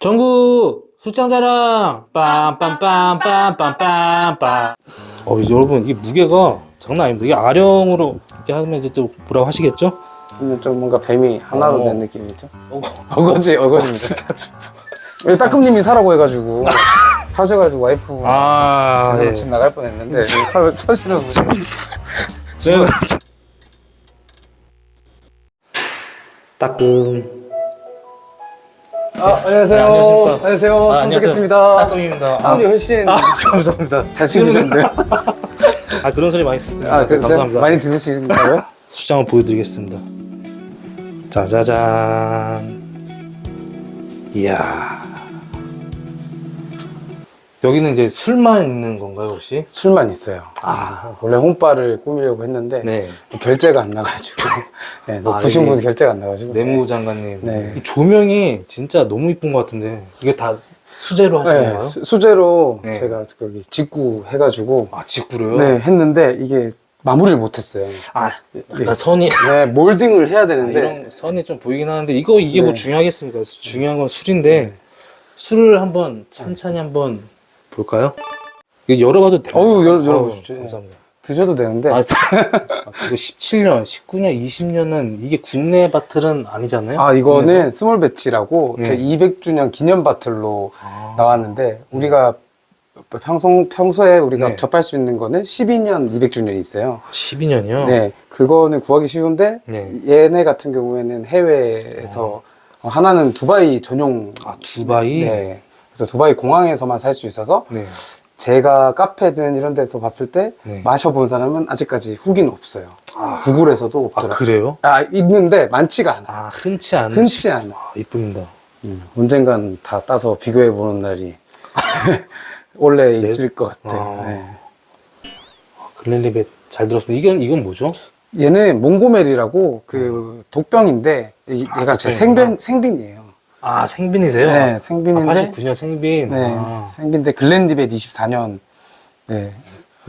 전국 술장자랑 빰빰빰빰빰빰빰 어 여러분 이게 무게가 장난 아닙니다 이게 아령으로 이렇게 하면 이제 또 뭐라고 하시겠죠? 근데 좀 뭔가 뱀이 하나로 어. 된 느낌이죠. 어거지, 어거지입니다. 왜 따끔님이 사라고 해가지고 사셔가지고 와이프 아 예. 집 나갈 뻔했는데 사, 사시라고. 제가 따끔 아, 안녕하세요. 네, 안녕하십니까. 안녕하세요. 아, 처음 안녕하세요. 뵙겠습니다. 훨씬 아 감사합니다 잘 챙기셨는데요? 아 그런 소리 많이 듣습니다 아, 네, 그래서 감사합니다 많이 드시는가요? 수장을 보여드리겠습니다. 짜자잔. 이야. 여기는 이제 술만 있는 건가요, 혹시? 술만 있어요. 아. 원래 홈바를 꾸미려고 했는데 네. 또 결제가 안 나가지고 네, 높으신 아, 이게 분이 결제가 안 나가지고 내무장관님. 네. 이 조명이 진짜 너무 이쁜 것 같은데, 이게 다 수제로 하신 네, 건가요? 수- 수제로 네. 제가 거기 직구 해가지고 아, 직구로요? 네 했는데 이게 마무리를 못했어요. 아, 나 선이. 네 몰딩을 해야 아, 되는데 이런 선이 좀 보이긴 하는데, 이거, 이게 뭐 네. 중요하겠습니까? 수- 중요한 건 술인데, 술을 한번 찬찬히 한번 볼까요? 이거 열어봐도 돼요? 어우, 열어- 열어보십시오. 감사합니다. 드셔도 되는데 아, 그거 17년, 19년, 20년은 이게 국내 바틀은 아니잖아요? 아 이거는 스몰 배치라고 네. 제 200주년 기념 바틀로 아. 나왔는데 우리가 평소 평소에 우리가 네. 접할 수 있는 거는 12년 200주년이 있어요. 12년이요? 네, 그거는 구하기 쉬운데 네. 얘네 같은 경우에는 해외에서 어, 하나는 두바이 전용. 아, 두바이? 네. 그래서 두바이 공항에서만 살 수 있어서 네. 제가 카페든 이런 데서 봤을 때 네. 마셔본 사람은 아직까지 후기는 없어요. 구글에서도 아, 없더라고요. 그래요? 아, 있는데 많지가 않아. 아, 흔치 않은. 흔치 않아. 아, 이쁩니다. 음, 언젠간 다 따서 비교해 보는 날이 원래 있을 것 같아요. 아. 네. 글렌리벳 잘 들었습니다. 이건, 이건 뭐죠? 얘는 몽고멜이라고 그 독병인데 이- 얘가 제 독병이구나. 생빈 생빈이에요. 아, 생빈이세요? 네, 생빈인데. 아, 89년 생빈. 네, 아, 생빈데 글렌디벳 24년. 네,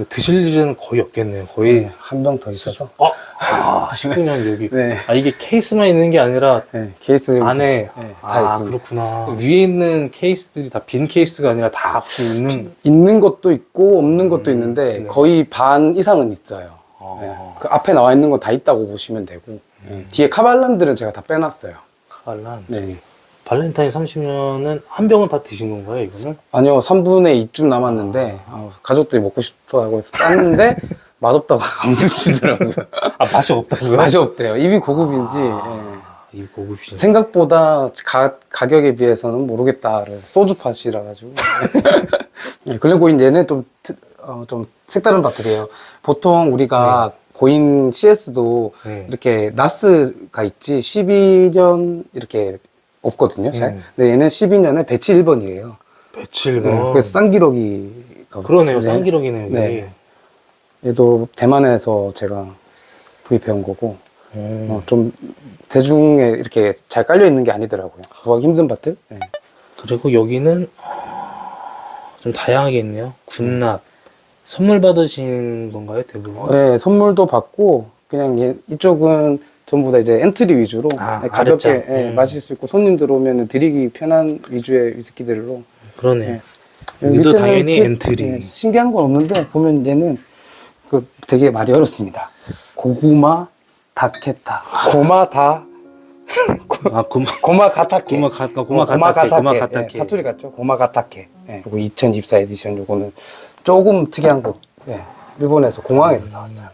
드실 일은 거의 없겠네요. 거의. 한병 더 있어서. 어? 아, 19년 여기. 네. 아, 이게 케이스만 있는 게 아니라 네, 케이스 안에 네, 다 아 있습니다. 그렇구나 위에 있는 케이스들이 다 빈 케이스가 아니라 다 앞에 있는 있는 것도 있고 없는 것도 있는데 거의 반 이상은 있어요. 아. 네, 그 앞에 나와 있는 건 다 있다고 보시면 되고 네, 뒤에 카발란들은 제가 다 빼놨어요. 카발란 네. 발렌타인 30년은 한 병은 다 드신 건가요 이거는? 아니요, 3분의 2쯤 남았는데 어, 가족들이 먹고 싶어하고 해서 땄는데 맛없다고 안 드시더라고요. 아 맛이 없다고요? 맛이 없대요. 입이 고급인지 예. 아, 이 고급신 생각보다 가, 가격에 비해서는 모르겠다. 소주 팟이라 가지고. 네, 글렌고인 얘는 좀, 트- 어, 좀 색다른 바틀이에요. 보통 우리가 고인 CS도 네. 이렇게 나스가 있지 12년 이렇게 없거든요. 잘. 네. 근데 얘는 12년에 배치 1번이에요. 배칠 네, 번 그래서 쌍기록이 그러네요 네. 쌍기록이네요 여기 네. 얘도 대만에서 제가 구입해온 거고 음. 어, 좀 대중에 이렇게 잘 깔려 있는 게 아니더라고요. 구하기 힘든 바틀. 네. 그리고 여기는 어, 좀 다양하게 있네요 군납 선물 받으시는 건가요 대부분? 네, 선물도 받고 그냥 얘- 이쪽은 전부 다 이제 엔트리 위주로 아, 네, 가볍게 아랫잔. 예, 음. 마실 수 있고 손님 들어오면 드리기 편한 위주의 위스키들로. 그러네요 네. 여기도 밑에는 당연히 그- 엔트리. 예, 신기한 건 없는데 보면 얘는 그 되게 말이 어렵습니다. 고구마 다케타. 고마 다. 아 고마. 고마 가타케. 고마 가- 고마 가타케, 고마 가타케. 예, 사투리 같죠? 고마 가타케. 예, 그리고 2024 에디션 요거는 조금 특이한 거 예, 일본에서 공항에서 사왔어요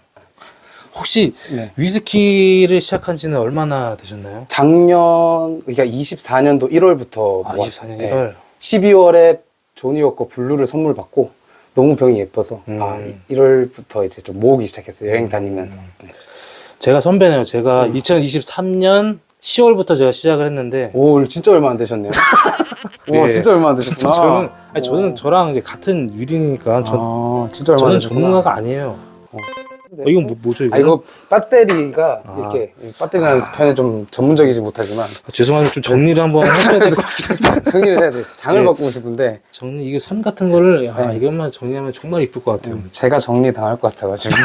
혹시 네. 위스키를 시작한 지는 얼마나 되셨나요? 작년 그러니까 24년도 1월부터 아, 24년 1월. 12월에 조니 워커 블루를 선물 받고 너무 병이 예뻐서 음. 아, 1월부터 이제 좀 모으기 시작했어요 여행 다니면서 네. 제가 선배네요. 제가 2023년 10월부터 제가 시작을 했는데 오 진짜 얼마 안 되셨네요 오 예. 진짜 얼마 안 진짜 되셨구나 저는 아니, 저는 저랑 이제 같은 유리니까 저, 아, 진짜 얼마 안 저는 되셨구나 전문가가 아니에요. 어, 이건 뭐, 뭐죠 이거? 아 이거 배터리가 아. 이렇게 배터리라는 편에 좀 전문적이지 못하지만 죄송한데 좀 정리를 한번 하셔야 될것 한데 정리를 해야 돼 장을 예. 바꾸고 싶은데 정리 이게 선 같은 거를 아, 네. 이것만 정리하면 정말 이쁠 것 같아요. 제가 정리 당할 것 같아가지고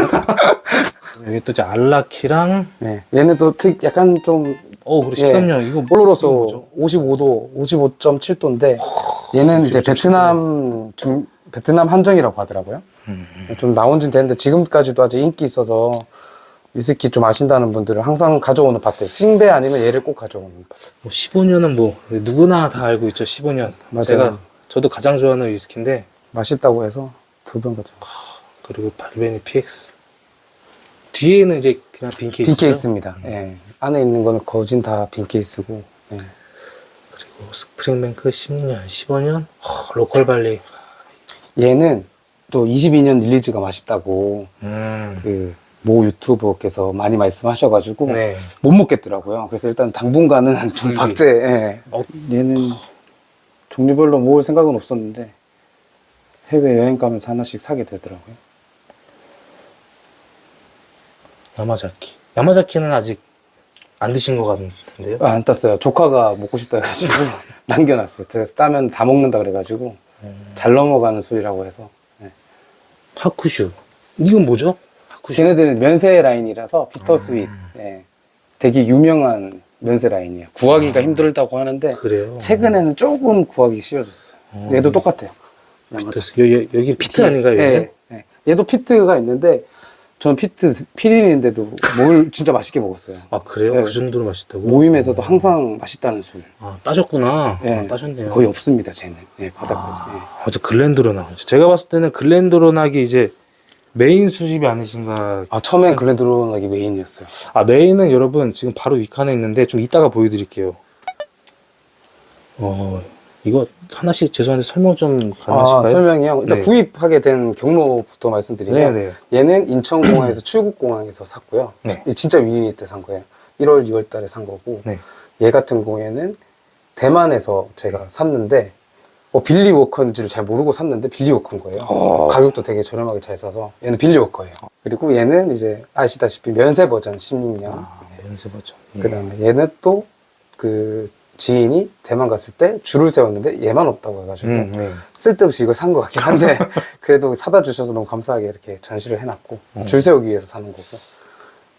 여기 또 이제 알라키랑 네. 얘는 또 특, 약간 좀 어, 그래 13년 이거 이거 뭐죠? 55도, 55.7도인데 얘는 이제 베트남 중 베트남 한정이라고 하더라고요. 음, 좀 나온 지 됐는데 지금까지도 아직 인기 있어서 위스키 좀 아신다는 분들은 항상 가져오는 파트. 싱베 아니면 얘를 꼭 가져오는 파트. 뭐 15년은 뭐 누구나 다 알고 있죠. 15년. 맞아요. 제가 저도 가장 좋아하는 위스키인데 맛있다고 해서 두 병 가져. 그리고 발베니 PX. 뒤에는 이제 그냥 빈 케이스. 빈 케이스입니다. 예. 안에 있는 거는 거진 다 빈 케이스고. 예. 그리고 스프링뱅크 10년, 15년. 허, 로컬 발리. 얘는 또 22년 릴리즈가 맛있다고 음. 그 모 유튜버께서 많이 말씀하셔가지고 네. 못 먹겠더라고요. 그래서 일단 당분간은 좀 분리. 박제. 예. 어, 얘는 종류별로 모을 생각은 없었는데 해외 여행 가면서 하나씩 사게 되더라고요. 야마자키. 야마자키는 아직 안 드신 것 같은데요? 아, 안 땄어요. 조카가 먹고 싶다 해가지고 남겨놨어요. 그래서 따면 다 먹는다 그래가지고 잘 넘어가는 술이라고 해서. 예. 하쿠슈. 이건 뭐죠? 하쿠슈. 걔네들은 면세 라인이라서 비터 스윗. 예. 되게 유명한 면세 라인이에요. 구하기가 힘들다고 하는데 그래요? 최근에는 조금 구하기 쉬워졌어요. 얘도 똑같아요. 그래서 여, 여, 여기 피트 아닌가요? 예, 여기? 예. 얘도 피트가 있는데 전 피트 피린인데도 뭘 진짜 맛있게 먹었어요. 아 그래요? 예. 그 정도로 맛있다고? 모임에서도 항상 맛있다는 술. 아 따셨구나. 예. 아, 따셨네요. 거의 없습니다, 쟤는. 예, 바닥까지. 예. 아, 저 글렌드로낙. 제가 봤을 때는 글렌드로낙이 이제 메인 수집이 아니신가. 아, 처음엔 글렌드로낙이 메인이었어요. 아, 메인은 여러분 지금 바로 윗칸에 있는데 좀 이따가 보여드릴게요. 어, 이거 하나씩 죄송한데 설명 좀 가능하실까요? 아, 설명이요? 일단 네. 구입하게 된 경로부터 말씀드리면 네, 네. 얘는 인천공항에서 출국공항에서 샀고요. 네. 이 진짜 위기 때 산 거예요. 1월, 2월 달에 산 거고 네. 얘 같은 경우에는 대만에서 제가 샀는데 어, 빌리 워커인지를 잘 모르고 샀는데 빌리 워커인 거예요. 어. 가격도 되게 저렴하게 잘 사서 얘는 빌리 워커예요. 그리고 얘는 이제 아시다시피 면세 버전 16년. 아, 연습 버전. 예. 그다음에 얘는 또그 지인이 대만 갔을 때 줄을 세웠는데 얘만 없다고 해가지고 음, 네. 쓸데없이 이걸 산 것 같긴 한데 그래도 사다 주셔서 너무 감사하게 이렇게 전시를 해놨고 어. 줄 세우기 위해서 사는 거고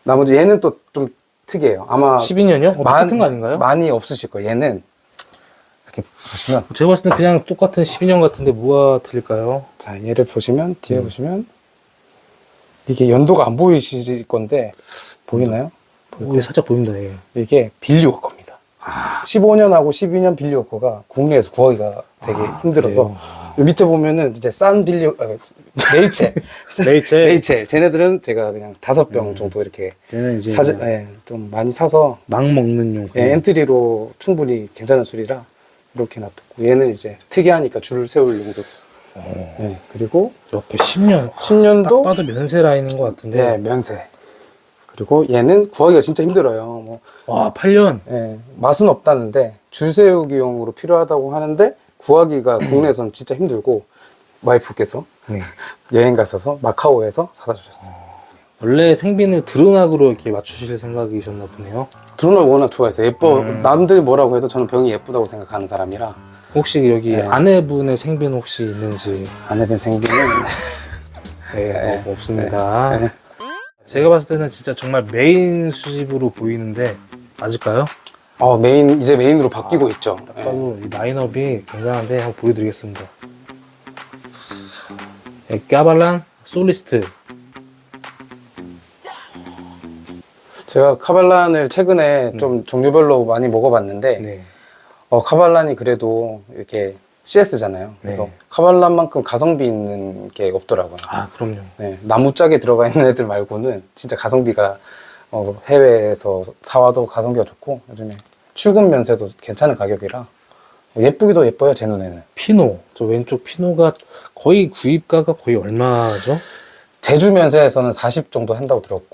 나머지 얘는 또 좀 특이해요 아마 12년이요? 어, 똑같은 거 아닌가요? 많이 없으실 거예요 얘는 이렇게 보시면 제가 봤을 때 그냥 똑같은 12년 같은데 뭐가 틀릴까요? 자 얘를 보시면 뒤에 음. 보시면 이게 연도가 안 보이실 건데 보이나요? 오, 예, 살짝 보입니다. 예. 이게 빌리워커입니다. 15년하고 12년 빌리워커가 국내에서 구하기가 되게 힘들어서 그래요? 요 밑에 보면은 이제 싼 빌리 아, 레이첼 레이첼. 레이첼 쟤네들은 제가 그냥 다섯 병 정도 이렇게 얘는 이제 뭐 예, 좀 많이 사서 막 먹는 용. 예, 엔트리로 충분히 괜찮은 술이라 이렇게 놔뒀고 얘는 이제 특이하니까 줄을 세울 용도 예, 그리고 옆에 10년. 딱 10년도 봐도 면세 라인인 것 같은데. 네, 면세 그리고 얘는 구하기가 진짜 힘들어요 뭐 와, 8년. 예, 맛은 없다는데 줄 세우기용으로 필요하다고 하는데 구하기가 국내에선 진짜 힘들고 와이프께서 네. 여행 갔어서 마카오에서 사다 주셨어요. 원래 생빈을 드론학으로 이렇게 맞추실 생각이셨나 보네요. 드론을 워낙 좋아해서 예뻐 음. 남들이 뭐라고 해도 저는 병이 예쁘다고 생각하는 사람이라 혹시 여기 네. 아내분의 생빈 혹시 있는지 아내분 생기는 네, 네. 어, 없습니다. 네. 제가 봤을 때는 진짜 정말 메인 수집으로 보이는데 맞을까요? 어, 메인 이제 메인으로 바뀌고 있죠. 딱 예. 봐도 이 라인업이 굉장한데 한번 보여드리겠습니다. 네, 까발란 솔리스트. 제가 카발란을 최근에 좀 종류별로 많이 먹어봤는데 네. 어, 카발란이 그래도 이렇게 CS잖아요. 그래서 네. 카발란만큼 가성비 있는 게 없더라고요. 아 그럼요. 네, 나무짝에 들어가 있는 애들 말고는 진짜 가성비가 어, 해외에서 사와도 가성비가 좋고 요즘에 출근 면세도 괜찮은 가격이라 예쁘기도 예뻐요 제 눈에는 피노. 저 왼쪽 피노가 거의 구입가가 거의 얼마죠? 제주 면세에서는 40 정도 한다고 들었고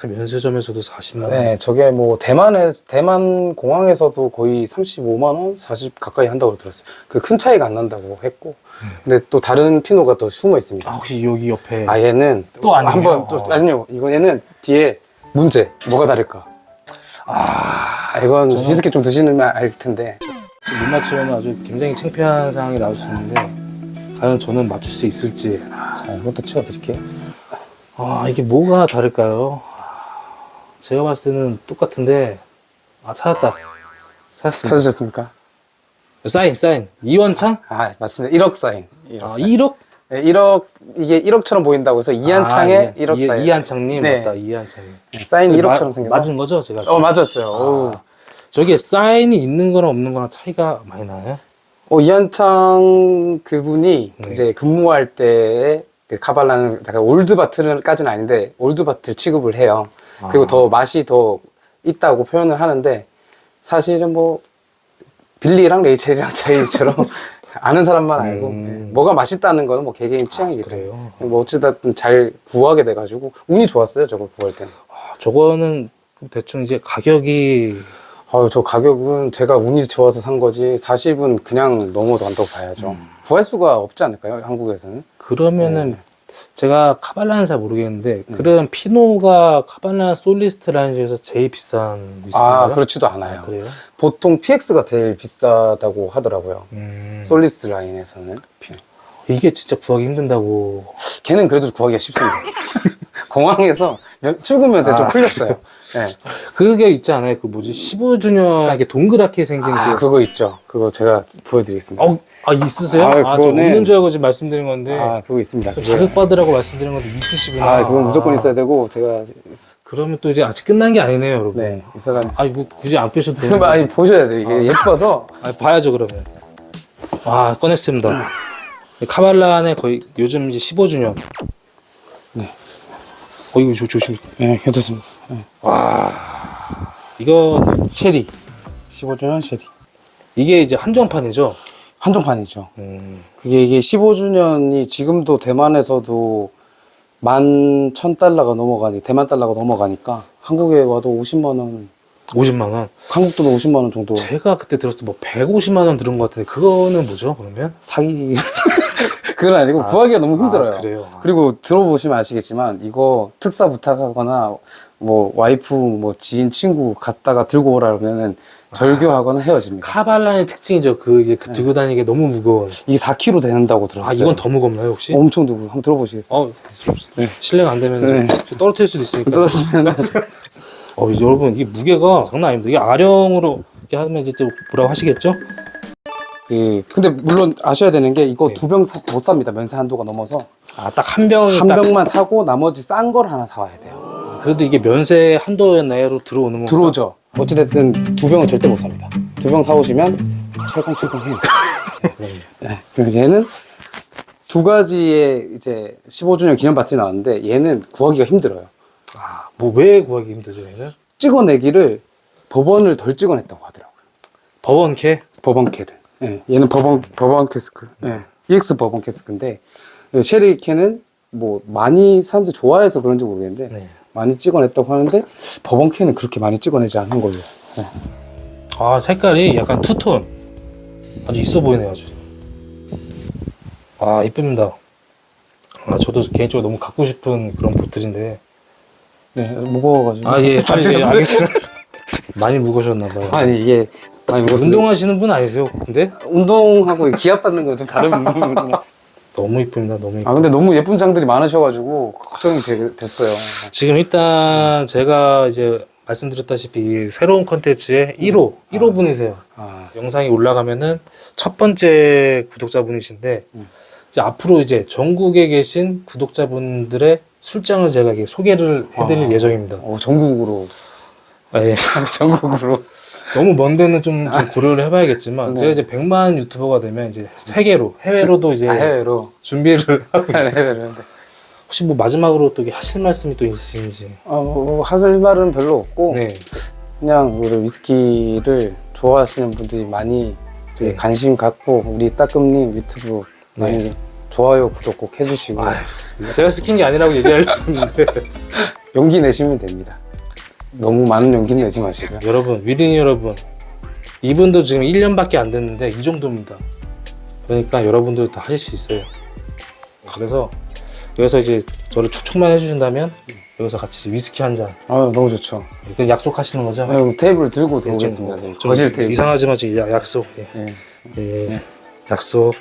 그 면세점에서도 40만 원. 네 저게 뭐 대만에 대만 공항에서도 거의 35만 원, 40 가까이 한다고 들었어요. 그 큰 차이가 안 난다고 했고 근데 또 다른 피노가 또 숨어 있습니다. 아 혹시 여기 옆에 아 얘는 또 아니에요? 한번 또 어. 아니요 이거 얘는 뒤에 문제 뭐가 다를까? 아 이건 위스키 좀 드시면 알 텐데 못 맞추면 아주 굉장히 창피한 상황이 나올 수 있는데 과연 저는 맞출 수 있을지 자 이것도 치워드릴게요. 아 이게 뭐가 다를까요? 제가 봤을 때는 똑같은데 아 찾았다. 찾았습니다. 찾으셨습니까? 사인 사인 이원창? 아 맞습니다. 1억 사인. 1억 아 사인. 1억? 네, 1억 이게 1억처럼 보인다고 해서 이한창의 아, 1억 이, 사인. 이한창님 네. 맞다 이한창님. 사인 마- 1억처럼 생겨서. 맞은 거죠 제가? 어 맞았어요. 오. 아, 저게 사인이 있는 거랑 없는 거랑 차이가 많이 나요? 어, 이한창 그분이 네. 이제 근무할 때그 카발라는 약간 올드 바틀까지는 아닌데 올드 바틀 취급을 해요. 그리고 아. 더 맛이 더 있다고 표현을 하는데 사실은 뭐 빌리랑 레이첼이랑 차이처럼 아는 사람만 알고 음. 네. 뭐가 맛있다는 거는 뭐 개개인 취향이기 그래요? 때문에 뭐 어찌됐든 잘 구하게 돼가지고 운이 좋았어요 저걸 구할 때는. 아, 저거는 대충 이제 가격이 아유, 저 가격은 제가 운이 좋아서 산 거지 40은 그냥 넘어도 안다고 봐야죠. 음. 구할 수가 없지 않을까요? 한국에서는? 그러면은 네. 제가 카발라는 잘 모르겠는데 음. 그런 피노가 카발라 솔리스트 라인 중에서 제일 비싼 위스키인가요? 아, 그렇지도 않아요. 그래요? 보통 PX가 제일 비싸다고 하더라고요. 음, 솔리스 라인에서는. 이게 진짜 구하기 힘든다고 걔는 그래도 구하기가 쉽습니다. 공항에서 면- 출근 면세 좀 아. 풀렸어요. 네. 그게 있지 않아요? 그 뭐지 15주년 이렇게 동그랗게 생긴 아, 그 그거 있죠. 그거 제가 보여드리겠습니다. 어, 아 있으세요? 아, 아, 저 그거는- 없는 줄 알고 지금 말씀드린 건데 아, 그거 있습니다. 그게. 자극 받으라고 말씀드린 건데 있으시구나. 아, 그건 무조건 있어야 되고, 제가, 그러면 또 이제 아직 끝난 게 아니네요, 여러분. 네, 있어가 아, 이거 굳이 안 빼셔도 돼요. 아니, 보셔야 돼요. 이게 예뻐서. 아, 봐야죠, 그러면. 아, 꺼냈습니다. 카발란의 거의 요즘 이제 15주년. 네. 어, 이거 조, 조심. 네, 괜찮습니다. 네. 이거, 체리. 15주년 체리. 이게 이제 한정판이죠? 한정판이죠. 음, 그게 이게 15주년이 지금도 대만에서도 만 천 달러가 넘어가니 대만 달러가 넘어가니까 한국에 와도 50만 원, 50만 원. 한국 돈은 50만 원 정도 제가 그때 들었을 때 뭐 150만 원 들은 것 같은데, 그거는 뭐죠, 그러면? 사기 그건 아니고 구하기가 너무 힘들어요. 아, 그래요? 그리고 들어보시면 아시겠지만 이거 특사 부탁하거나 뭐 와이프 뭐 지인 친구 갔다가 들고 오라 그러면은 절교하거나 헤어집니다. 카발란의 특징이죠. 그 이제 그 들고 다니기 너무 무거운. 이게 4kg 된다고 들었어요. 아, 이건 더 무겁나요, 혹시? 엄청 두고 한번 들어보시겠어요? 어, 실례가 안 되면 네. 좀 떨어뜨릴 수도 있으니까. 떨어지면 어, 여러분 이게 무게가 장난 아닙니다. 이게 아령으로 이렇게 하면 이제 또 뭐라고 하시겠죠? 그 근데 물론 아셔야 되는 게 이거 두병 못 삽니다. 면세 한도가 넘어서 아, 딱 한 병이 한 딱 병만 사고 나머지 싼 걸 하나 사와야 돼요. 그래도 이게 면세 한도 내로 들어오는 건가? 들어오죠. 어찌됐든 두 병은 절대 못 삽니다. 두 병 사오시면 철컹철컹해요. 네. 그리고 얘는 두 가지의 이제 15주년 기념 파티 나왔는데 얘는 구하기가 힘들어요. 아, 뭐 왜 구하기 힘들죠, 얘는? 찍어내기를 법원을 덜 찍어냈다고 하더라고요. 법원 캐? 법원 캐를. 예, 얘는 법원 법원 캐스크. 예. EX 법원 캐스크인데 쉐리 캐는 뭐 많이 사람들 이 좋아해서 그런지 모르겠는데 네. 많이 찍어냈다고 하는데 법원 캐는 그렇게 많이 찍어내지 않은 걸로. 예. 아, 색깔이 약간 투톤. 아주 있어 보이네요, 아주. 아, 이쁩니다. 아, 저도 개인적으로 너무 갖고 싶은 그런 보틀인데. 네, 무거워가지고. 아, 예, 빨리, 예, 찍었어요. 알겠습니다. 많이 무거우셨나봐요. 아니 이게 많이 무겁습니다. 운동하시는 분 아니세요? 근데? 운동하고 기압 받는 건 좀 다른 부분이구나. 너무 이쁩니다, 너무 이쁘 아 근데 너무 예쁜 장들이 많으셔가지고 걱정이 되- 됐어요. 지금 일단 제가 이제 말씀드렸다시피 이 새로운 컨텐츠의 1호, 1호 분이세요. 아, 영상이 올라가면은 첫 번째 구독자분이신데 이제 앞으로 이제 전국에 계신 구독자분들의 술장을 제가 이렇게 소개를 해드릴 예정입니다. 어, 전국으로 예. 전국으로. 너무 먼 데는 좀, 좀 고려를 해봐야겠지만 네. 제가 이제 100만 유튜버가 되면 이제 세계로 해외로도 이제 아, 해외로. 준비를 하고 있어요. 해외로. 혹시 뭐 마지막으로 또 하실 말씀이 또 있으신지? 어, 뭐, 하실 말은 별로 없고 네. 그냥 우리 위스키를 좋아하시는 분들이 많이 네. 관심 갖고 우리 따끔님 유튜브 많이 좋아요 구독 꼭 해주시고 제가 스킨 게 아니라고 얘기하려고 했는데 용기 내시면 됩니다. 너무 많은 용기 내지 마시고요. 여러분 위드니 여러분 이분도 지금 1년밖에 안 됐는데 이 정도입니다 그러니까 여러분도 다 하실 수 있어요 그래서 여기서 이제 저를 초청만 해주신다면 여기서 같이 위스키 한 잔 아 너무 좋죠. 이렇게 약속하시는 거죠? 네, 테이블 들고 좀 들어오겠습니다. 뭐, 지금. 좀 거실 테이블. 이상하지만 지금 약- 약속 예. 예. 예. 약속